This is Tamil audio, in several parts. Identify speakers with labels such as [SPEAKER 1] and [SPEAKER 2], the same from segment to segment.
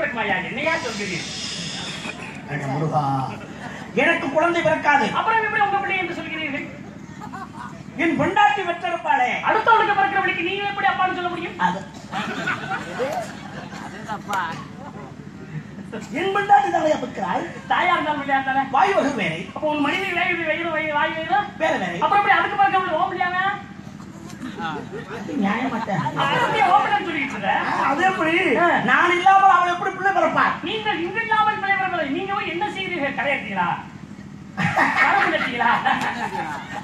[SPEAKER 1] என்னையா
[SPEAKER 2] முருகா. எனக்கு குழந்தை பிறக்காது.
[SPEAKER 1] அப்புறம் எப்படி உங்க பிள்ளை என்று சொல்கிறீர்கள்?
[SPEAKER 2] என் பெண்டாட்டி பெற்றெடுப்பாளே
[SPEAKER 1] அடுத்தவளுக்கு பிறக்கிறவளுக்கு நீங்க எப்படி அப்பான்னு சொல்ல முடியும்?
[SPEAKER 2] அது. என் பெண்டாட்டி தலையா பிற்கிறாள்
[SPEAKER 1] தாயா இருந்தாலும் இல்லையா இருந்தானே
[SPEAKER 2] வாயு வகை வேலை.
[SPEAKER 1] அப்போ உன் மனிதன் வயிறு வயிறு வயிறு வாய் வயிறு
[SPEAKER 2] வேற வேலை.
[SPEAKER 1] அப்புறம் எப்படி அதுக்கு பிறக்கிறவளுக்கு ஓம் இல்லையாங்க
[SPEAKER 2] நியாயமாட்டேன்
[SPEAKER 1] அப்புறம் எப்படி ஓம் சொல்லிட்டு இருக்க
[SPEAKER 2] அது எப்படி நான் இல்லாமல் அவள் எப்படி பிள்ளை பிறப்பாள்
[SPEAKER 1] நீங்கள் இங்கு இல்லாமல் பிள்ளை பிறக்கவில்லை நீங்க போய் என்ன செய்கிறீர்கள் கட்டீங்களா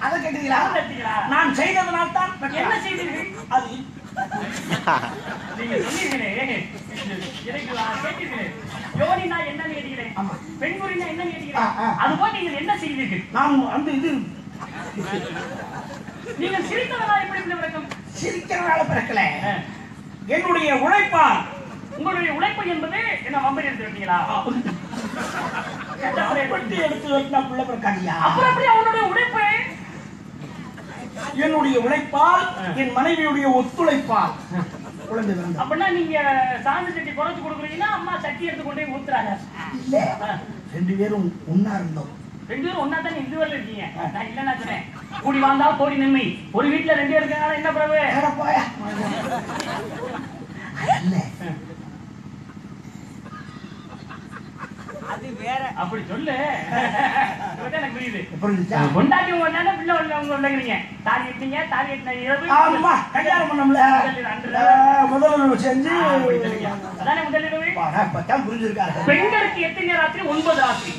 [SPEAKER 2] அதை கேட்டீங்களா? நான் செய்ததனால் தான்
[SPEAKER 1] என்ன செய்தீர்கள்?
[SPEAKER 2] அது
[SPEAKER 1] நீங்க கேட்டீர்களே. யோனினா என்னன்னு கேட்டீங்களே. பெண்குறினா என்னன்னு
[SPEAKER 2] ஆ,
[SPEAKER 1] கேட்டீங்களே. அது போய் நீங்கள் என்ன செய்தீர்கள்?
[SPEAKER 2] நான் அந்த இது
[SPEAKER 1] நீங்கள் சிரித்ததனால் எப்படி பிள்ளை பிறக்கும்?
[SPEAKER 2] சிரிக்கிறனால பிறக்கல. என்னுடைய உழைப்பால்
[SPEAKER 1] உங்களுடைய உழைப்பு என்பது என்ன வம்படி எடுத்து விட்டீங்களா
[SPEAKER 2] பெட்டி எடுத்து வைக்கினா பிள்ளை பிறக்காதியா
[SPEAKER 1] அப்புறம் எப்படி அவனுடைய உழைப்பு?
[SPEAKER 2] என்னுடைய உழைப்பால் என் மனைவியுடைய ஒத்துழைப்பால் குழந்தை பிறந்தது.
[SPEAKER 1] அப்படின்னா நீங்க சாந்து சட்டி குறைச்சு கொடுக்குறீங்கன்னா அம்மா சட்டி எடுத்து கொண்டு போய் ஊத்துறாங்க.
[SPEAKER 2] ரெண்டு பேரும் ஒன்னா இருந்தோம்.
[SPEAKER 1] ரெண்டு பேரும் ஒன்னா தான்? இது வரல இருக்கீங்க. நான் இல்லைன்னா சொன்னேன். கூடி வாழ்ந்தா கோடி நன்மை. ஒரு வீட்டுல ரெண்டு பேர் இருக்காங்க என்ன பிறகு? அப்படி சொல்லு. எனக்கு புரியுது.
[SPEAKER 2] புரிஞ்சுச்சா?
[SPEAKER 1] கொண்டாட்டி பிள்ளை உள்ளங்கிறீங்க தாலி எட்டீங்க தாலி எட்டின இரவு
[SPEAKER 2] ஆமா கல்யாணம் பண்ணோம்ல. ஆ, முதல்ல செஞ்சு.
[SPEAKER 1] ஆ, அப்படி சொல்லுங்க. அதானே முதல் இரவு?
[SPEAKER 2] வாடா, இப்பதான் புரிஞ்சிருக்காரு.
[SPEAKER 1] பெண்களுக்கு எத்தனை ராத்திரி? ஒன்பது ராத்திரி.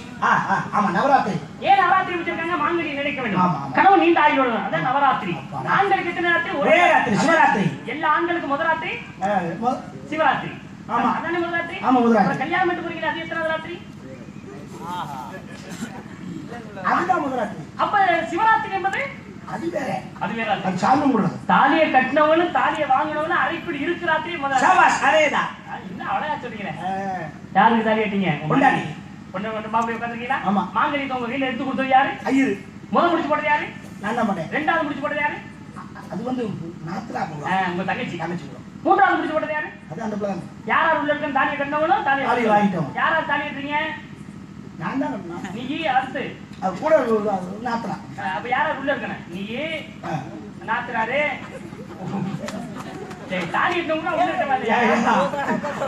[SPEAKER 2] ஆமா நவராத்திரி.
[SPEAKER 1] ஏன் நவராத்திரி வச்சிருக்காங்க? மாங்கனி நினைக்க வேண்டும். கனவு நீண்ட ஆயுள் அதான் நவராத்திரி. ஆண்களுக்கு எத்தனை ராத்திரி?
[SPEAKER 2] ஒரே ராத்திரி சிவராத்திரி.
[SPEAKER 1] எல்லா ஆண்களுக்கு முத ராத்திரி?
[SPEAKER 2] ஆ, மொ-
[SPEAKER 1] சிவராத்திரி.
[SPEAKER 2] ஆமா.
[SPEAKER 1] அதானே
[SPEAKER 2] ஆமா,
[SPEAKER 1] கல்யாணம் பண்ணிட்டு போறீங்களா அது எத்தனை ராத்திரி?
[SPEAKER 2] அதுதான் முதலாத்திரி
[SPEAKER 1] அப்ப சிவராத்திரி என்பது?
[SPEAKER 2] அது வேற.
[SPEAKER 1] அது வேற.
[SPEAKER 2] அது சாமி
[SPEAKER 1] தாலியை கட்டினவனும் தாலியை வாங்கினவனும் அரைப்படி இருக்கு ராத்திரி முதல் ராத்திரி.
[SPEAKER 2] சபாஸ் அதேதான்
[SPEAKER 1] என்ன அழகா சொல்றீங்க. யாருக்கு தாலி கட்டிங்க. பொண்ணு பொண்ணு மாப்பிள்ளை உட்காந்துருக்கீங்களா
[SPEAKER 2] ஆமா.
[SPEAKER 1] மாங்கனி உங்க கையில எடுத்து கொடுத்தது யாரு?
[SPEAKER 2] ஐயரு.
[SPEAKER 1] முதல் முடிச்சு போட்டது யாரு?
[SPEAKER 2] நான் தான் பண்ணேன்
[SPEAKER 1] ரெண்டாவது முடிச்சு போட்டது யாரு?
[SPEAKER 2] அது வந்து நாத்தலா
[SPEAKER 1] உங்க தங்கச்சி.
[SPEAKER 2] தங்கச்சி
[SPEAKER 1] மூன்றாவது முடிச்சு போட்டது யாரு?
[SPEAKER 2] அது அந்த பிள்ளை
[SPEAKER 1] யார் யார் உள்ள இருக்க தாலியை கட்டினவனும் தாலியை. யார் யார் தாலி கட்டுறீங்க?
[SPEAKER 2] நான் தான் கட்டினேன்.
[SPEAKER 1] நீ அடுத்து.
[SPEAKER 2] அது கூட
[SPEAKER 1] ஆ, அப்ப யார் உள்ள இருக்கணும்? நீ
[SPEAKER 2] ஏன்?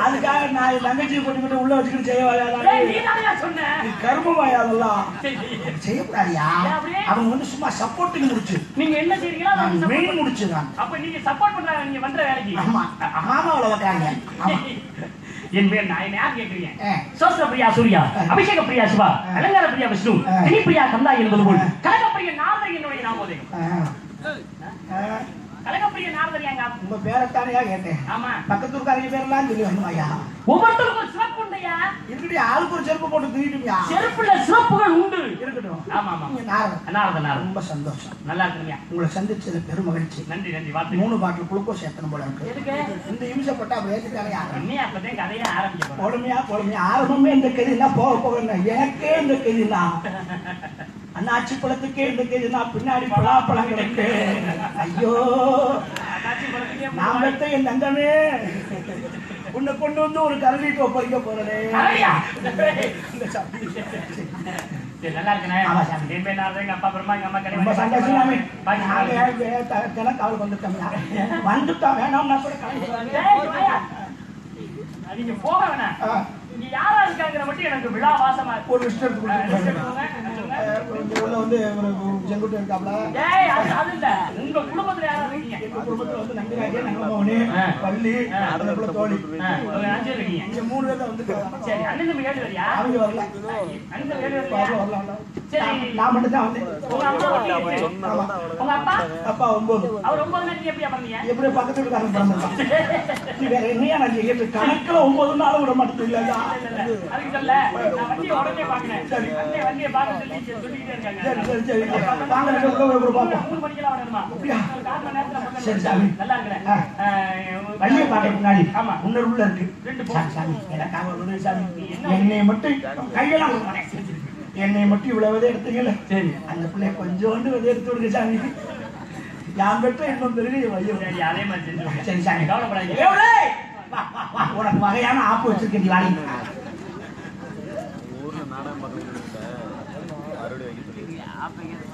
[SPEAKER 2] அதுக்காக நான் தங்கச்சியை கொண்டு உள்ள வச்சுக்கிட்டு செய்ய கர்மமாயா அதெல்லாம். செய்யக்கூடாதியா? அவங்க வந்து சும்மா சப்போர்ட்டுக்கு முடிச்சு.
[SPEAKER 1] நீங்க என்ன செய்றீங்களோ
[SPEAKER 2] மெயின். முடிச்சு
[SPEAKER 1] அப்ப நீங்க சப்போர்ட் பண்றாங்க நீங்க பண்ற வேலைக்கு.
[SPEAKER 2] ஆமா. ஆமா.
[SPEAKER 1] என் பேர் நான் யார் கேக்குறீங்க
[SPEAKER 2] ஆ.
[SPEAKER 1] சோஸ்திர பிரியா சூர்யா அபிஷேக பிரியா சிவா. அலங்கார பிரியா விஷ்ணு. தினி பிரியா கந்தா என்பது போல்
[SPEAKER 2] ஆ.
[SPEAKER 1] கனகப்பிரிய நாரதர் என்னுடைய நாமோதயம் நாரதர் எங்க
[SPEAKER 2] உங்க பேரைத்தானையா கேட்டேன்?
[SPEAKER 1] ஆமா.
[SPEAKER 2] பக்கத்து ஊருக்காரங்க பேரெல்லாம் சொல்லி வரணும் ஐயா
[SPEAKER 1] ஒவ்வொருத்தருக்கும் சிறப்பு உண்டையா?
[SPEAKER 2] இருக்கட்டும் ஆளுக்கு ஒரு செருப்பு போட்டு தூக்கிட்டுமியா
[SPEAKER 1] செருப்புல சிறப்புகள் உண்டு.
[SPEAKER 2] இருக்கட்டும்.
[SPEAKER 1] ஆமா ஆமா.
[SPEAKER 2] நீங்க நாரதன்
[SPEAKER 1] நாரதர் நாரதர்.
[SPEAKER 2] ரொம்ப சந்தோஷம்.
[SPEAKER 1] நல்லா இருக்குங்க.
[SPEAKER 2] உங்களை சந்திச்சது பெரும் மகிழ்ச்சி.
[SPEAKER 1] நன்றி நன்றி. வாழ்த்து
[SPEAKER 2] மூணு பாட்டில் குளுக்கோஸ் ஏத்தணும் போல இருக்கு. இந்த நிமிஷப்பட்டு அப்படி ஏத்துட்டாலையா
[SPEAKER 1] என்னையா அப்பதான் கதையை ஆரம்பிக்க போறோம்.
[SPEAKER 2] பொறுமையா பொறுமையா. ஆரம்பமே இந்த கதினா போக போக எனக்கே இந்த கதினா. அண்ணாச்சி பழத்துக்கே இந்த கதினா பின்னாடி பலாப்பழம் கிடக்கு ஐயோ நான் பெத்த என் தங்கமே உன்னை கொண்டு வந்து ஒரு
[SPEAKER 1] கரடியா?
[SPEAKER 2] இந்த சாமி.
[SPEAKER 1] சரி, நல்லா இருக்குண்ணே.
[SPEAKER 2] ஆமா, சாமி.
[SPEAKER 1] என் பேர் நாரதர், எங்க அப்பா பிரம்மா, எங்க அம்மா கலை
[SPEAKER 2] ரொம்ப
[SPEAKER 1] வாணி,
[SPEAKER 2] சந்தோஷம் சாமி.
[SPEAKER 1] பாக்கி
[SPEAKER 2] நாங்க
[SPEAKER 1] நாரதர்.
[SPEAKER 2] வே- த- தினக்காவல் வந்துட்டோம்யா. வந்துட்டோம் வேணாம்னா கூட.
[SPEAKER 1] நீங்க போக வேணாம்
[SPEAKER 2] ஆ,
[SPEAKER 1] இங்க யாரா இருக்காங்கிற மட்டும் எனக்கு விழா வாசமா இருக்கு
[SPEAKER 2] ஒரு லிஸ்ட் எடுத்து வந்து செங்குட்டு இருக்காப்ல
[SPEAKER 1] உங்க குடும்பத்துல
[SPEAKER 2] எங்க குடும்பத்துல வந்து நம்பிராஜே பள்ளி தோழி மூணு பேர் தான் வந்து
[SPEAKER 1] சரி அண்ணன் தம்பி ஏழு
[SPEAKER 2] அவங்க வரல
[SPEAKER 1] அண்ணன் தம்பி ஏழு
[SPEAKER 2] வரல
[SPEAKER 1] சரி.
[SPEAKER 2] நான்- மட்டும் தான்
[SPEAKER 1] உங்க அம்மா வந்து உங்க அப்பா
[SPEAKER 2] அப்பா ஒன்பது
[SPEAKER 1] அவர் ஒன்பது எப்படி பண்ணீங்க
[SPEAKER 2] எப்படி பக்கத்து நீ வேற என்னையா நான் செய்ய கணக்குல ஒன்பது நாளும் விட மாட்டேன் இல்லையா
[SPEAKER 1] அதுக்கு சொல்ல நான் வண்டியை உடனே பாக்குறேன்
[SPEAKER 2] சரி.
[SPEAKER 1] வண்டியை பார்க்க சொல்லி
[SPEAKER 2] முன்னாடி
[SPEAKER 1] ஆமா
[SPEAKER 2] முன்னர் உள்ள இருக்கு
[SPEAKER 1] என்னை
[SPEAKER 2] மட்டும் கையெல்லாம் ஒரு என்னை மட்டும் இவ்வளவு எடுத்தீங்கல்ல
[SPEAKER 1] சரி.
[SPEAKER 2] அந்த பிள்ளை கொஞ்சோண்டு விதை எடுத்து விடுங்க சாமி யான் பெற்ற இன்னும் பெருக
[SPEAKER 1] வயிறு அதே மாதிரி
[SPEAKER 2] சரி சாமி
[SPEAKER 1] கவலைப்படாதீங்க
[SPEAKER 2] உனக்கு வகையான ஆப்பு
[SPEAKER 3] வச்சிருக்கீங்களா up against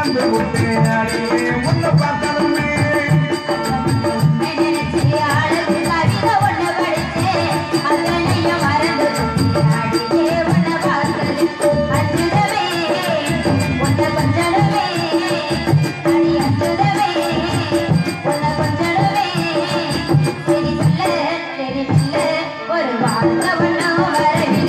[SPEAKER 3] வந்து விட்டேன் அடியே உள்ள பார்த்தாலுமே வரவே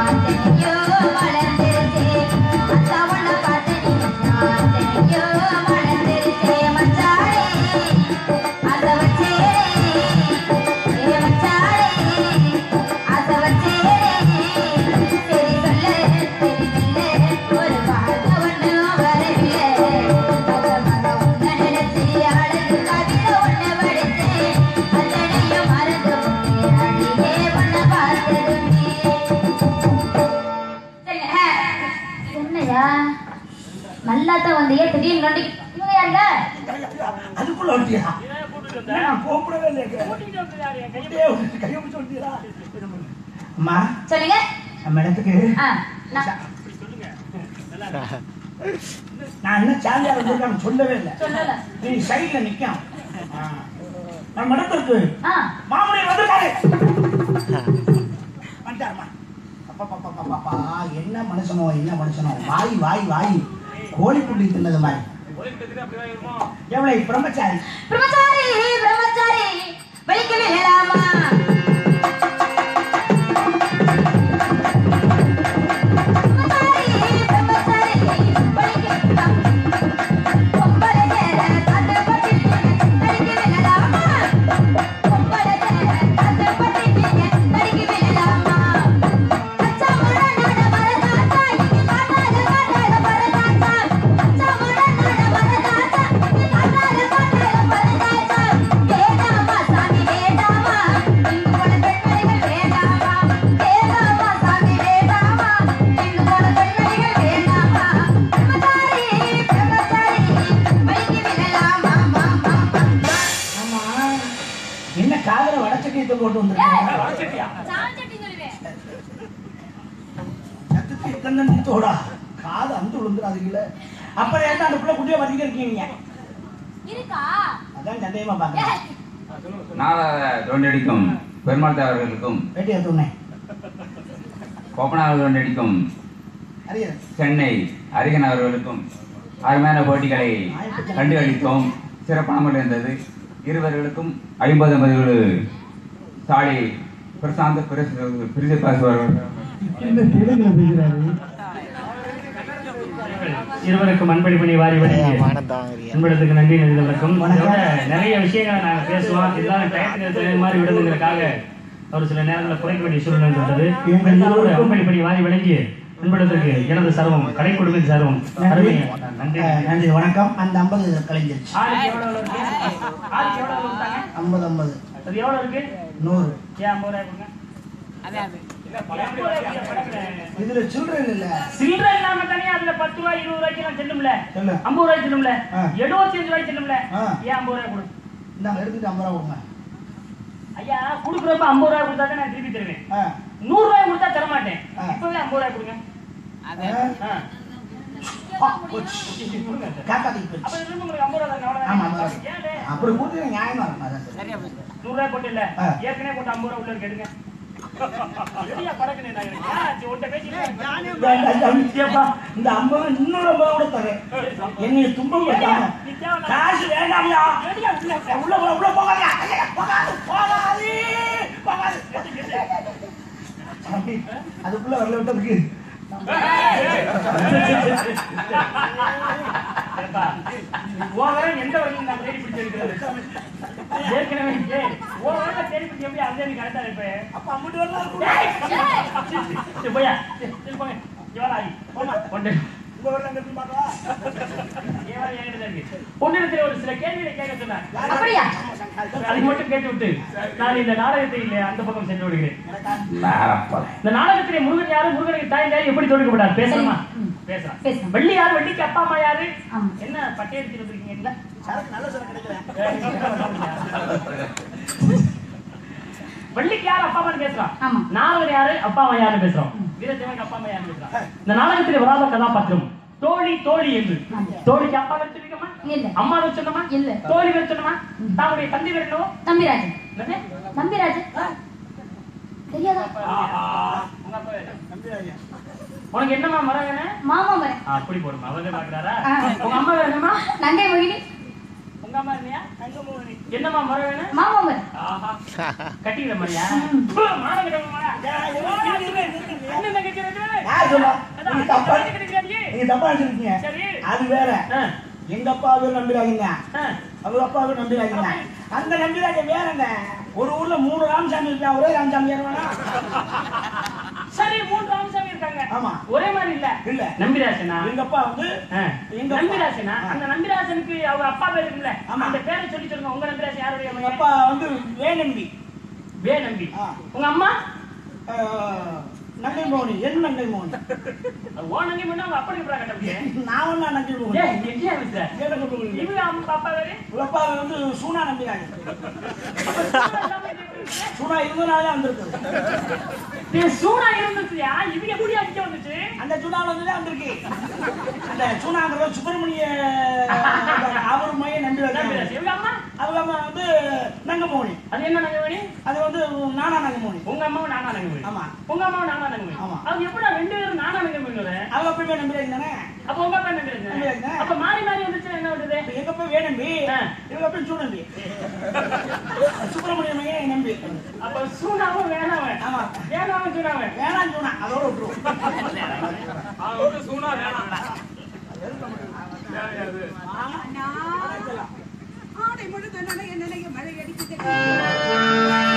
[SPEAKER 3] Thank you. வந்தியே திடீர்னு நொண்டி இவங்க யாருங்க
[SPEAKER 2] அதுக்குள்ள வந்தியா கூப்பிடவே அம்மா
[SPEAKER 3] சொல்லுங்க.
[SPEAKER 2] நம்ம இடத்துக்கு
[SPEAKER 3] நான்
[SPEAKER 2] என்ன சாந்தியா இருந்திருக்கேன் சொல்லவே இல்லை. நீ சைட்ல நிக்கும் நம்ம இடத்துக்கு மாமனி வந்துட்டாரு வந்துட்டாருமா. அப்பா பாப்பா பாப்பா என்ன மனுஷனோ என்ன மனுஷனோ? வாய் வாய் வாய். கோழி குட்டி தின்னது மாதிரி. எவ்வளவு பிரம்மச்சாரி?
[SPEAKER 3] பிரம்மச்சாரி பிரம்மச்சாரி
[SPEAKER 2] வலிக்கவே இல்லாமா தோடா. காது அந்து விழுந்துடாதீங்கள அப்புறம் ஏன் அந்த பிள்ளை குட்டியை மாத்திட்டு இருக்கீங்க
[SPEAKER 3] இருக்கா?
[SPEAKER 2] அதான் சந்தேகமா
[SPEAKER 1] பாருங்க
[SPEAKER 4] நாள தோண்டடிக்கும் பெருமாள் தேவர்களுக்கும்.
[SPEAKER 2] வேட்டி எடுத்துனேன்
[SPEAKER 4] கோப்பனார்
[SPEAKER 2] தோண்டடிக்கும்
[SPEAKER 4] சென்னை அரிகன் அவர்களுக்கும் அருமையான போட்டிகளை கண்டு அளித்தோம் சிறப்பாமல் இருந்தது. இருவர்களுக்கும் ஐம்பது ஐம்பது சாலை பிரசாந்த பிரசு பிரிசு பேசுவார்கள்
[SPEAKER 1] இருவருக்கும் அன்பளிப்பணி வாரி வழங்கிய அன்பளித்துக்கு நன்றி நெறிதலுக்கும் இதோட நிறைய விஷயங்களை நாங்க பேசுவோம். இருந்தாலும் தகுந்த மாதிரி விடுதுங்கிறதுக்காக ஒரு சில நேரங்களில் குறைக்க வேண்டிய சூழ்நிலை இருந்தது இருந்தாலும் ஒரு அன்பளிப்பணி வாரி வழங்கிய அன்பளித்திற்கு எனது சர்வம் கடை குடும்பின் சர்வம்
[SPEAKER 2] நன்றி.
[SPEAKER 1] நன்றி
[SPEAKER 2] வணக்கம். அந்த ஐம்பது
[SPEAKER 1] கொடுத்தாங்க?
[SPEAKER 2] ஐம்பது ஐம்பது.
[SPEAKER 1] அது எவ்வளவு இருக்கு?
[SPEAKER 2] நூறு.
[SPEAKER 1] ஏன் ஐம்பது ரூபாய் ரூபாய்.
[SPEAKER 2] இதுல சில்லறை இல்ல.
[SPEAKER 1] சில்லறை இல்லாம தனியா அதுல பத்து ரூபாய் இருபது ரூபாய்க்கு எல்லாம் செல்லும்ல.
[SPEAKER 2] சொல்லு.
[SPEAKER 1] ஐம்பது ரூபாய் செல்லும்ல. எழுபத்தி அஞ்சு ரூபாய் செல்லும்ல. ஏன் ஐம்பது ரூபாய் கொடு?
[SPEAKER 2] இந்தாங்க எடுத்துட்டு ஐம்பது ரூபா கொடுங்க.
[SPEAKER 1] ஐயா குடுக்குறப்ப ஐம்பது ரூபாய் கொடுத்தா தான் நான் திருப்பி தருவேன். நூறு ரூபாய் கொடுத்தா தர மாட்டேன். இப்பவே ஐம்பது ரூபாய் கொடுங்க. ரூபாய் தானே,
[SPEAKER 2] ரூபாய். அப்படி கொடுத்து நியாயமா.
[SPEAKER 1] நூறு ரூபாய் போட்டு இல்ல. ஏற்கனவே போட்டு ஐம்பது ரூபாய் உள்ள எடுங்க.
[SPEAKER 2] இந்த ஐம்பது இன்னொரு ஐம்பது கூட தரேன் என்னைய துன்பம்
[SPEAKER 1] தேவையில்லாம-
[SPEAKER 2] காசு வேண்டாம்யா.
[SPEAKER 1] உள்ள.
[SPEAKER 2] உள்ள போகாது. போகாது போகாது அதுக்குள்ள வரல
[SPEAKER 1] வரேன் எந்த வரையும் நான் தேடி? ஏற்கனவே தேடி பிடிச்சு எப்படி அதே நீ correct ஆ இருப்ப?
[SPEAKER 2] அப்ப அம்முட்டு வரலாம்.
[SPEAKER 1] ஒரு சில கேள்விகளை கேட்க சொன்னார்.
[SPEAKER 3] அப்படியா?
[SPEAKER 1] அதை மட்டும் கேட்டு விட்டு நான் இந்த நாடகத்தை இல்லை அந்த பக்கம் சென்று விடுகிறேன். இந்த நாடகத்திலே முருகன் யாரு? முருகனுக்கு தாய் யாரு எப்படி தொடுக்கப்பட்டார்? பேசலாமா பேசலாம். வெள்ளி யாரு வெள்ளிக்கு அப்பா அம்மா யாரு. என்ன
[SPEAKER 2] சரக்கு கிடைக்கிறேன்
[SPEAKER 1] வள்ளிக்கு யாரு அப்பா அம்மா பேசுறான்?
[SPEAKER 3] ஆமா.
[SPEAKER 1] நாரதர் யாரு? அப்பா அம்மா யாரு பேசுறோம். வீரத்தேவனுக்கு அப்பா அம்மா யாரு பேசுறான். இந்த நாடகத்தில் வராத கதாபாத்திரம். தோழி தோழி என்று. தோழிக்கு அப்பா வச்சிருக்கமா
[SPEAKER 3] இல்ல.
[SPEAKER 1] அம்மா வச்சிருந்தமா
[SPEAKER 3] இல்ல.
[SPEAKER 1] தோழி வச்சிருந்தமா தாவுடைய தந்தை வரணும்
[SPEAKER 3] தம்பிராஜன்? தம்பிராஜன். தெரியாதா?
[SPEAKER 1] உங்க அப்பா வேணும். உனக்கு என்னம்மா மரம் வேணும்?
[SPEAKER 3] மாமா
[SPEAKER 1] ஆ, அப்படி போடுமா அவரே பாக்குறாரா. உங்க அம்மா வேணுமா?
[SPEAKER 3] நங்கை மொழினி
[SPEAKER 1] உங்க அம்மா இல்லையா என்னம்மா மரம் வேணும்?
[SPEAKER 3] மாமா வரேன்
[SPEAKER 1] ஆஹா. கட்டிக்கிற மாதிரியா
[SPEAKER 3] ம்.
[SPEAKER 1] பு, மானம் கெட்டவங்க மாடா. ரெண்டு பேரும்.
[SPEAKER 2] யார் நீங்க தப்பா. நீங்க தப்பா நினைச்சிருக்கீங்க.
[SPEAKER 1] சரி.
[SPEAKER 2] அது வேற. எங்க அப்பாவே நம்பிடாதீங்க. அவர் அப்பாவே நம்பிடாதீங்க. அந்த நம்பிடாங்க வேறங்க ஒரு ஊர்ல மூணு ராமசாமி இருக்கா ஒரே ராமசாமி ஏறுவானா
[SPEAKER 1] சரி மூணு ராமசாமி இருக்காங்க.
[SPEAKER 2] ஆமா.
[SPEAKER 1] ஒரே மாதிரி இல்ல.
[SPEAKER 2] இல்ல.
[SPEAKER 1] நம்பிராசனா?
[SPEAKER 2] எங்க அப்பா வந்து. எங்க
[SPEAKER 1] நம்பிராசனா. அந்த நம்பிராசனுக்கு அவங்க அப்பா பேர் இருக்குல்ல. அந்த பேரை சொல்லி சொல்லுங்க. உங்க நம்பிராசன் யாருடைய
[SPEAKER 2] எங்க? அப்பா வந்து வேணம்பி
[SPEAKER 1] வே நம்பி
[SPEAKER 2] ஆ.
[SPEAKER 1] உங்க அம்மா?
[SPEAKER 2] நங்கை மோகனி என் நங்கை மோகனி
[SPEAKER 1] ஓ நங்கி அவங்க அப்படி விடுறாங்க தம்பி
[SPEAKER 2] நான் ஒன்னா நங்கை மோகனி
[SPEAKER 1] ஏய் இவங்க அம்மா அப்பா
[SPEAKER 2] வந்து சூனா
[SPEAKER 1] இருக்கு?
[SPEAKER 2] சூனா இருந்தனால வந்திருக்குது
[SPEAKER 1] டேய், சூனா இருந்துச்சுயா? இது எப்படி அடிக்க வந்துச்சு?
[SPEAKER 2] அந்த தான் வந்திருக்கு. அந்த சூனாங்கிற சுப்பிரமணிய அவர் மைய நம்பி
[SPEAKER 1] அம்மா?
[SPEAKER 2] அவங்க அம்மா வந்து நங்க மோகனி
[SPEAKER 1] அது என்ன நங்கமணி
[SPEAKER 2] அது வந்து நானா நங்க மோகனி
[SPEAKER 1] உங்க அம்மாவும் நானா நங்கமணி
[SPEAKER 2] ஆமா.
[SPEAKER 1] உங்க அம்மாவும் நானா நங்கமணி
[SPEAKER 2] ஆமா.
[SPEAKER 1] அவங்க எப்படா ரெண்டு பேரும் நானா நங்கமணி
[SPEAKER 2] அவங்க அப்பயுமே நம்பிடுறாங்க தானே
[SPEAKER 1] அப்ப உங்க அப்பா என்ன மாறி மாறி வந்துச்சு என்ன
[SPEAKER 2] வருது எங்க அப்பா வேணும்பி எங்க அப்பா சூனம்பி சுப்பிரமணியம் என் நம்பி
[SPEAKER 1] அப்ப சூனாவும் வேணாவன்
[SPEAKER 2] ஆமா
[SPEAKER 1] வேணாவும் சூனாவன்
[SPEAKER 2] வேணாம் சூனா அதோட விட்டுருவோம்
[SPEAKER 1] அவன் சூனா வேணாம் ஆடை முழுக்க என்ன மழை அடிக்கிட்டு